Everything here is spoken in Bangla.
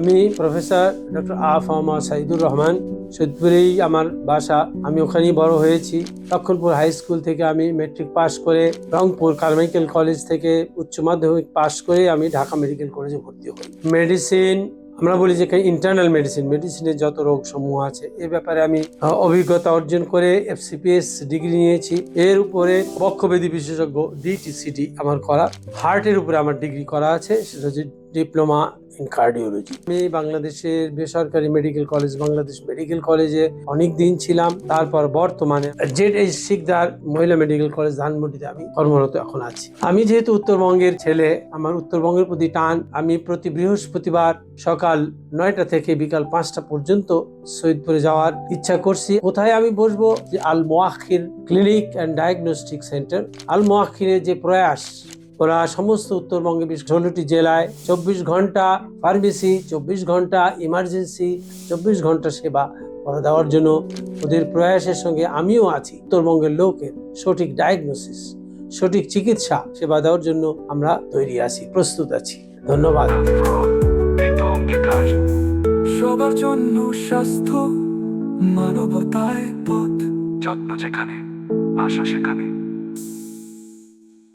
আমি প্রফেসর ডক্টর আফ মোহাম্মদ সাইদুর রহমান, সৈদপুরেই আমার বাসা। আমি ওখানেই বড় হয়েছি। লক্ষণপুর হাই স্কুল থেকে আমি মেট্রিক পাস করে রংপুর কারমাইকেল কলেজ থেকে উচ্চ মাধ্যমিক পাস করে আমি ঢাকা মেডিকেল কলেজে ভর্তি হই। মেডিসিন আমরা বলি যে ইন্টারনাল মেডিসিন মেডিসিনের যত রোগ সমূহ আছে, এ ব্যাপারে আমি অভিজ্ঞতা অর্জন করে এফসিপিএস ডিগ্রি নিয়েছি। এর উপরে বক্ষবেদী বিশেষজ্ঞ ডিটিসিডি আমার করা হার্টের উপরে আমার ডিগ্রি করা আছে, সেটা হচ্ছে ডিপ্লোমা ইন কার্ডিওলজি আমি বাংলাদেশের বেসরকারি মেডিকেল কলেজ বাংলাদেশ মেডিকেল কলেজে অনেক দিন ছিলাম। তারপর বর্তমানে জেড এইচ শিকদার মহিলা মেডিকেল কলেজ ধানমন্ডিতে আমি কর্মরত এখন আছি। আমি যেহেতু উত্তরবঙ্গের ছেলে, আমার উত্তরবঙ্গের প্রতি টান। আমি প্রতি বৃহস্পতিবার সকাল নয়টা থেকে বিকাল পাঁচটা পর্যন্ত সৈয়দপুরে যাওয়ার ইচ্ছা করছি। কোথায় আমি বসবো? যে Al Moakhir clinic and diagnostic centre Al মোয়াখিরের যে প্রয়াস ওরা সমস্ত উত্তরবঙ্গে ষোলোটি জেলায় চব্বিশ ঘণ্টা ফার্মেসি, চব্বিশ ঘণ্টা ইমার্জেন্সি, চব্বিশ ঘণ্টা সেবা করে দেওয়ার জন্য ওদের প্রয়াসের সঙ্গে আমিও আছি। উত্তরবঙ্গের লোকের সঠিক ডায়াগনোসিস সঠিক চিকিৎসা, সেবা দেওয়ার জন্য আমরা তৈরি আছি, প্রস্তুত আছি। ধন্যবাদ। সবার জন্য স্বাস্থ্য, মানবতায় পথ। যত্ন যেখানে, আশা সেখানে।